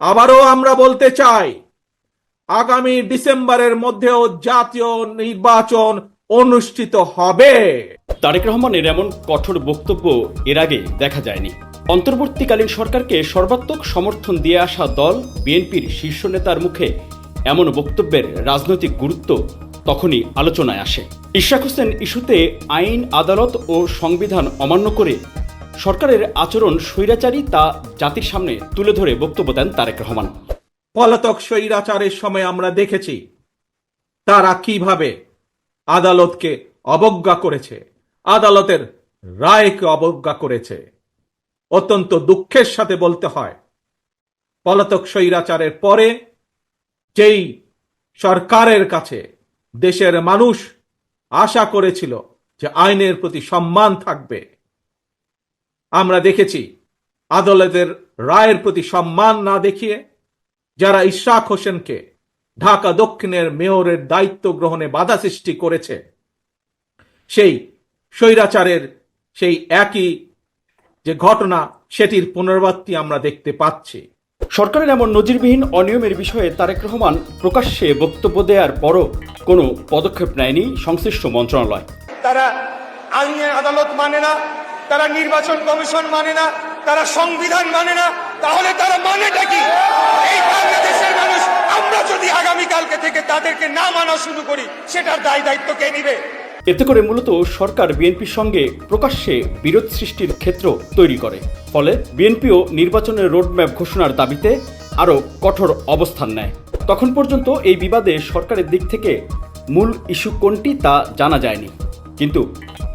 আবারও আমরা বলতে চাই, আগামী ডিসেম্বরের মধ্যেও জাতীয় নির্বাচন অনুষ্ঠিত হবে। তারেক রহমানের এমন কঠোর বক্তব্য এর আগে দেখা যায়নি। অন্তর্বর্তীকালীন সরকারকে সর্বাত্মক সমর্থন দিয়ে আসা দল বিএনপির শীর্ষ নেতার মুখে এমন বক্তব্যের রাজনৈতিক গুরুত্ব তখনই আলোচনায় আসে। ইশাক হোসেন ইস্যুতে আইন, আদালত ও সংবিধান অমান্য করে সরকারের আচরণ স্বৈরাচারী তা জাতির সামনে তুলে ধরে বক্তব্য দেন তারেক রহমান। পলাতক স্বৈরাচারের সময় আমরা দেখেছি তারা কীভাবে আদালতকে অবজ্ঞা করেছে, আদালতের রায়কে অবজ্ঞা করেছে। অত্যন্ত দুঃখের সাথে বলতে হয়, পলাতক স্বৈরাচারের পরে যেই সরকারের কাছে দেশের মানুষ আশা করেছিল যে আইনের প্রতি সম্মান থাকবে আমরা দেখেছি আদালতের রায়ের প্রতি সম্মান না দেখিয়ে যারা ইশরাক হোসেনকে ঢাকা দক্ষিণের মেয়রের দায়িত্ব গ্রহণে বাধা সৃষ্টি করেছে সেই স্বৈরাচারের সেই একই যে ঘটনা সেটির পুনরাবৃত্তি আমরা দেখতে পাচ্ছি। সরকারের এমন নজিরবিহীন অনিয়মের বিষয়ে তারেক রহমান প্রকাশ্যে বক্তব্য দেওয়ার পরও কোনো পদক্ষেপ নেয়নি সংশ্লিষ্ট মন্ত্রণালয়। তারা আইনের আদালত মানে না তারা নির্বাচন কমিশন মানে না, তারা সংবিধান মানে না, তাহলে তারা মানেটা কি? এই বাংলাদেশের মানুষ, আমরা যদি আগামী কালকে থেকে তাদেরকে না মানা শুরু করি, সেটার দায় দায়িত্ব কে নিবে? এতে করে মূলত সরকার বিএনপির সঙ্গে প্রকাশ্যে বিরোধ সৃষ্টির ক্ষেত্র তৈরি করে। ফলে বিএনপিও নির্বাচনের রোডম্যাপ ঘোষণার দাবিতে আরও কঠোর অবস্থান নেয়। তখন পর্যন্ত এই বিবাদে সরকারের দিক থেকে মূল ইস্যু কোনটি তা জানা যায়নি। কিন্তু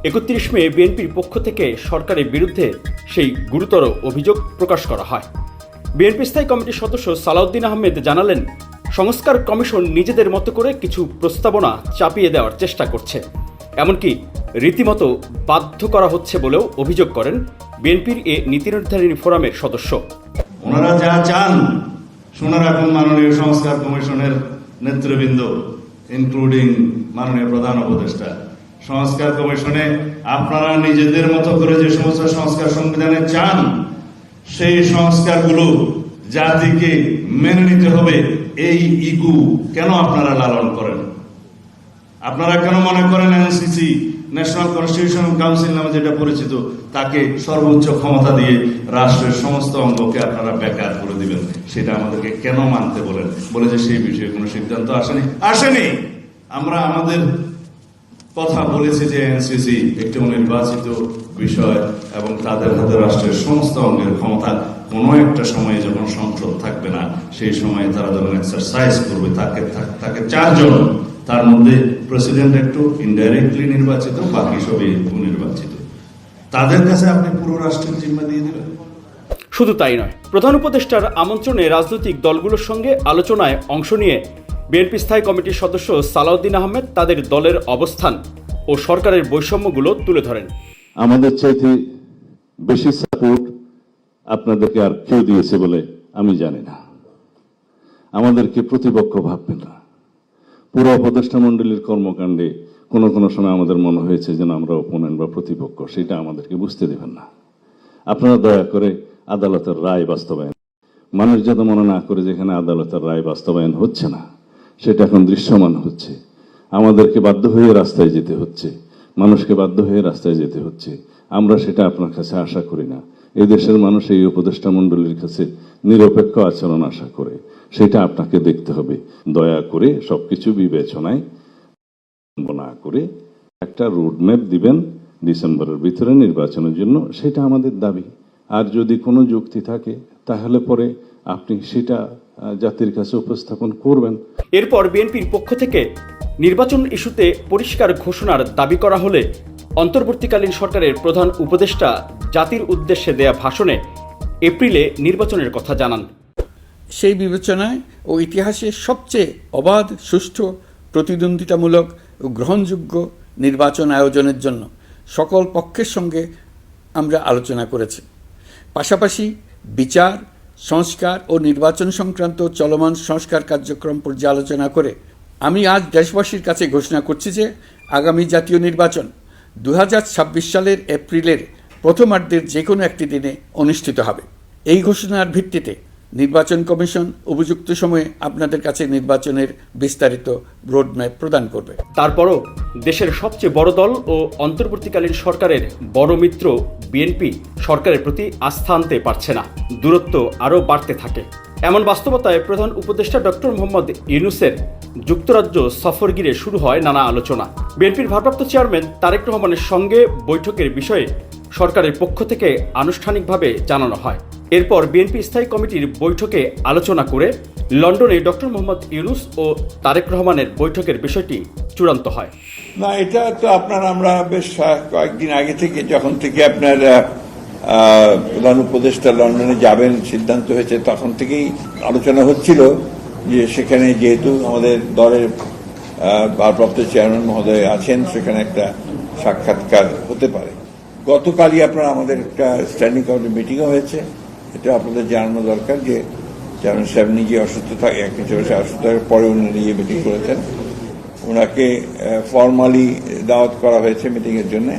একত্রিশ মে বিএনপির পক্ষ থেকে সরকারের বিরুদ্ধে সেই গুরুতর অভিযোগ প্রকাশ করা হয়। বিএনপি স্থায়ী কমিটির সদস্য সালাউদ্দিন আহমেদ জানালেন, সংস্কার কমিশন নিজেদের মতো করে কিছু প্রস্তাবনা চাপিয়ে দেওয়ার চেষ্টা করছে। এমনকি রীতিমতো বাধ্য করা হচ্ছে বলেও অভিযোগ করেন বিএনপির এ নীতি নির্ধারণী ফোরামের সদস্য। ওনারা যা চান শুনে রাখুন মাননীয় সংস্কার কমিশনের নেতৃবৃন্দ, ইনক্লুডিং মাননীয় প্রধান উপদেষ্টা। সংস্কার কমিশনে আপনারা নিজেদের মতো করে যে সমস্ত সংস্কার সংবিধানে চান, সেই সংস্কারগুলো জাতিকে মেনে নিতে হবে, এই ইগু কেন আপনারা লালন করেন? আপনারা কেন মনে করেন এনসিসি, ন্যাশনাল কনস্টিটিউশন কাউন্সিল নামে যেটা পরিচিত, তাকে সর্বোচ্চ ক্ষমতা দিয়ে রাষ্ট্রের সমস্ত অঙ্গকে আপনারা বেকার করে দিবেন? সেটা আমাদেরকে কেন মানতে বলেন? বলে যে সেই বিষয়ে কোনো সিদ্ধান্ত আসেনি। আসেনি! আমরা আমাদের কথা বলেছে যে এনসিসি একটি নির্বাচিত বিষয় এবং তাদের হাতে রাষ্ট্রের সমস্ত অঙ্গের ক্ষমতা কোনো একটা সময়ে যখন সংসদ থাকবে না, সেই সময়ে তারা যখন এক্সারসাইজ করবে, তাকে তাকে চারজন, তার মধ্যে প্রেসিডেন্ট একটু ইনডাইরেক্টলি নির্বাচিত, বাকি সবই নির্বাচিত তাদের কাছে আপনি পুরো রাষ্ট্রের জিম্মা দিয়ে দেবেন? শুধু তাই নয়, প্রধান উপদেষ্টার আমন্ত্রণে রাজনৈতিক দলগুলোর সঙ্গে আলোচনায় অংশ নিয়ে বিএনপি স্থায়ী কমিটির সদস্য সালাউদ্দিন আহমেদ তাদের দলের অবস্থান ও সরকারের বৈষম্যগুলো তুলে ধরেন। আমাদের চাইতে বেশি সাপোর্ট আপনাদেরকে আর কেউ দিয়েছে বলে আমি জানি না। আমাদেরকে প্রতিপক্ষ ভাববেন না। পুরো উপদেষ্টা মণ্ডলীর কর্মকাণ্ডে কোনো কোনো সময় আমাদের মনে হয়েছে যেন আমরা অপোনেন্ট বা প্রতিপক্ষ, সেটা আমাদেরকে বুঝতে দেবেন না। আপনারা দয়া করে আদালতের রায় বাস্তবায়ন। মানুষ যাতে মনে না করে যেখানে আদালতের রায় বাস্তবায়ন হচ্ছে না। সেটা এখন দৃশ্যমান হচ্ছে। আমাদেরকে বাধ্য হয়ে রাস্তায় যেতে হচ্ছে। মানুষকে বাধ্য হয়ে রাস্তায় যেতে হচ্ছে। আমরা সেটা আপনার কাছে আশা করি না। এই দেশের মানুষ এই উপদেষ্টা মণ্ডলীর কাছে নিরপেক্ষ আচরণ আশা করে। সেটা আপনাকে দেখতে হবে। দয়া করে সবকিছু বিবেচনায় না করে একটা রোডম্যাপ দিবেন ডিসেম্বরের ভিতরে নির্বাচনের জন্য, সেটা আমাদের দাবি। আর যদি কোনো যুক্তি থাকে, তাহলে পরে আপনি সেটা জাতির কাছে উপস্থাপন করবেন। এরপর বিএনপির পক্ষ থেকে নির্বাচন ইস্যুতে পরিষ্কার ঘোষণার দাবি করা হলে অন্তর্বর্তীকালীন সরকারের প্রধান উপদেষ্টা জাতির উদ্দেশ্যে দেয়া ভাষণে এপ্রিলে নির্বাচনের কথা জানান। সেই বিবেচনায় ও ইতিহাসের সবচেয়ে অবাধ, সুষ্ঠু, প্রতিদ্বন্দ্বিতামূলক ও গ্রহণযোগ্য নির্বাচন আয়োজনের জন্য সকল পক্ষের সঙ্গে আমরা আলোচনা করেছি। পাশাপাশি বিচার সংস্কার ও নির্বাচন সংক্রান্ত চলমান সংস্কার কার্যক্রম পর্যালোচনা করে আমি আজ দেশবাসীর কাছে ঘোষণা করছি যে আগামী জাতীয় নির্বাচন দু হাজার ছাব্বিশ সালের এপ্রিলের প্রথমার্ধের যে কোনো একটি দিনে অনুষ্ঠিত হবে। এই ঘোষণার ভিত্তিতে নির্বাচন কমিশন উপযুক্ত সময়ে আপনাদের কাছে নির্বাচনের বিস্তারিত রোডম্যাপ প্রদান করবে। তারপরও দেশের সবচেয়ে বড় দল ও অন্তর্বর্তীকালীন সরকারের বড় মিত্র বিএনপি সরকারের প্রতি আস্থা আনতে পারছে না। দূরত্ব আরও বাড়তে থাকে। এমন বাস্তবতায় প্রধান উপদেষ্টা ডক্টর মোহাম্মদ ইউনুসের যুক্তরাজ্য সফর ঘিরে শুরু হয় নানা আলোচনা। বিএনপির ভারপ্রাপ্ত চেয়ারম্যান তারেক রহমানের সঙ্গে বৈঠকের বিষয়ে সরকারের পক্ষ থেকে আনুষ্ঠানিকভাবে জানানো হয়। এরপর বিএনপি স্থায়ী কমিটির বৈঠকে আলোচনা করে লন্ডনে ডক্টর মোহাম্মদ ইউনুস ও তারেক রহমানের বৈঠকের বিষয়টি চূড়ান্ত হয়। না, এটা তো আপনার, আমরা বেশ কয়েকদিন আগে থেকে, যখন থেকে আপনার প্রধান উপদেষ্টা লন্ডনে যাবেন, সিদ্ধান্ত হয়েছে, তখন থেকেই আলোচনা হচ্ছিল যে সেখানে যেহেতু আমাদের দলের ভারপ্রাপ্ত চেয়ারম্যান মহোদয় আছেন, সেখানে একটা সাক্ষাৎকার হতে পারে। গতকালই আপনার আমাদের একটা স্ট্যান্ডিং কমিটি মিটিংও হয়েছে। এটা আপনাদের জানানো দরকার যে চেয়ারম্যান সাহেব নিজে অসুস্থ থাকে, একজন একদিন অসুস্থ থাকার পরে উনি নিজে মিটিং করেছেন। ওনাকে ফর্মালি দাওয়াত করা হয়েছে মিটিং এর জন্য।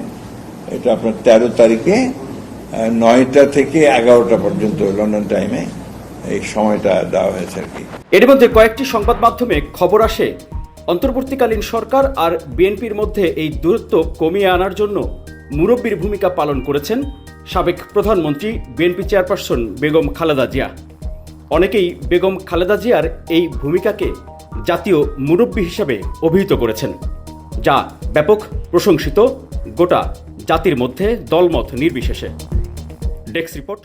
এটা আপনার তেরো তারিখে নয়টা থেকে এগারোটা পর্যন্ত লন্ডন টাইমে এই সময়টা দেওয়া হয়েছে আর কি। এর মধ্যে কয়েকটি সংবাদ মাধ্যমে খবর আসে। অন্তর্বর্তীকালীন সরকার আর বিএনপির মধ্যে এই দূরত্ব কমিয়ে আনার জন্য মুরব্বীর ভূমিকা পালন করেছেন সাবেক প্রধানমন্ত্রী, বিএনপি চেয়ারপারসন বেগম খালেদা জিয়া। অনেকেই বেগম খালেদা জিয়ার এই ভূমিকাকে জাতীয় মুরব্বী হিসাবে অভিহিত করেছেন, যা ব্যাপক প্রশংসিত গোটা জাতির মধ্যে দলমত নির্বিশেষে। Desk report